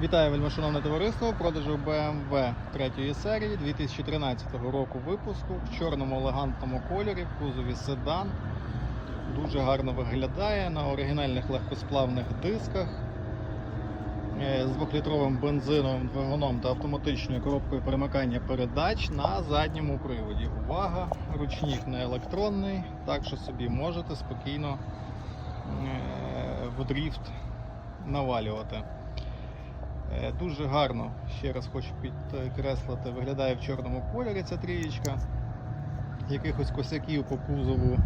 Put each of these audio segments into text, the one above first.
Вітаю вельмишановне товариство. Продажу BMW 3 серії 2013 року випуску в чорному елегантному кольорі, в кузові седан. Дуже гарно виглядає на оригінальних легкосплавних дисках е, з 2-літровим бензиновим двигуном та автоматичною коробкою перемикання передач на задньому приводі. Увага! Ручник не електронний, так що собі можете спокійно е, в дріфт навалювати. Е, Дуже гарно, ще раз хочу підкреслити, виглядає в чорному кольорі ця трієчка. Якихось косяків по кузову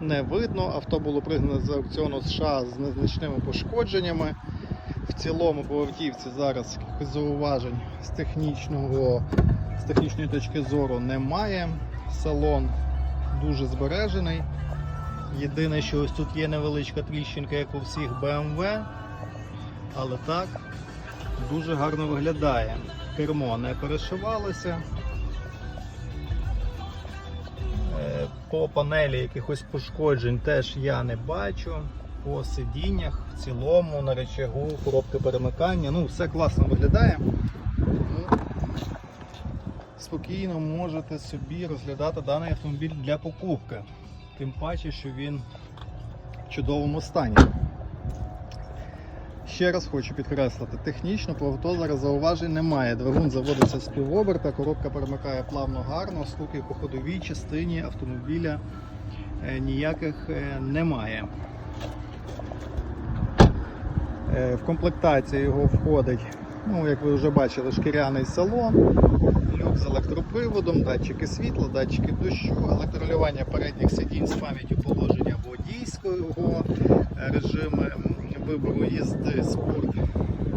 не видно. Авто було пригнане з аукціону США з незначними пошкодженнями. В цілому по автівці зараз якихось зауважень з, технічного, з технічної точки зору немає. Салон дуже збережений. Єдине, що ось тут є невеличка тріщинка, як у всіх BMW, але так дуже гарно виглядає. Кермо не перешивалося. Е, По панелі якихось пошкоджень теж я не бачу. По сидіннях, в цілому, на речагу, коробки перемикання. Ну, все класно виглядає. Спокійно можете собі розглядати даний автомобіль для покупки. Тим паче, що він в чудовому стані. Ще раз хочу підкреслити, технічно по зауважень немає. Двигун заводиться з півоберта, коробка перемикає плавно гарно, стуків по ходовій частині автомобіля е, ніяких е, немає. Е, В комплектацію його входить, ну, як ви вже бачили, шкіряний салон, люк з електроприводом, датчики світла, датчики дощу, електролювання передніх сидінь з пам'яттю положення водійського, е, вибору їзди спорт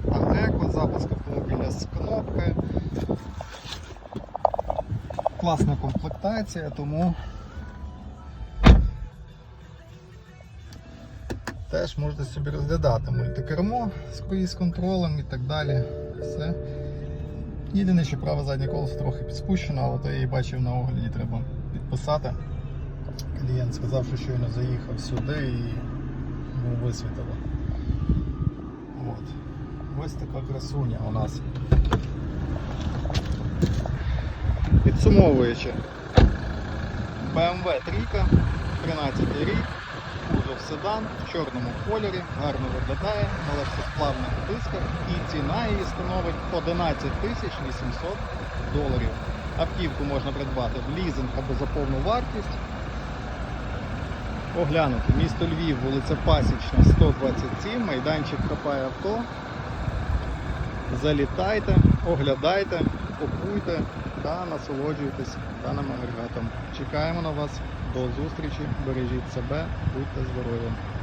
та еко, запуск автомобіля з кнопки. Класна комплектація, тому теж можете собі розглядати мультикермо з контролем і так далі. Все. Єдине, що праве заднє колесо трохи підспущено, але то я її бачив на огляді, треба підписати. Клієнт сказав, що щойно заїхав сюди і висвітило. От. Ось така красуня у нас. Підсумовуючи, BMW 3, 13 рік, кузов седан в чорному кольорі, гарно виглядає на легкосплавних дисках і ціна її становить 11 тисяч 800 доларів. Автівку можна придбати в лізинг або за повну вартість. Оглянути місто Львів, вулиця Пасічна, 127, майданчик хапає авто. Залітайте, оглядайте, купуйте та насолоджуйтесь даним агрегатом. Чекаємо на вас. До зустрічі, бережіть себе, будьте здорові!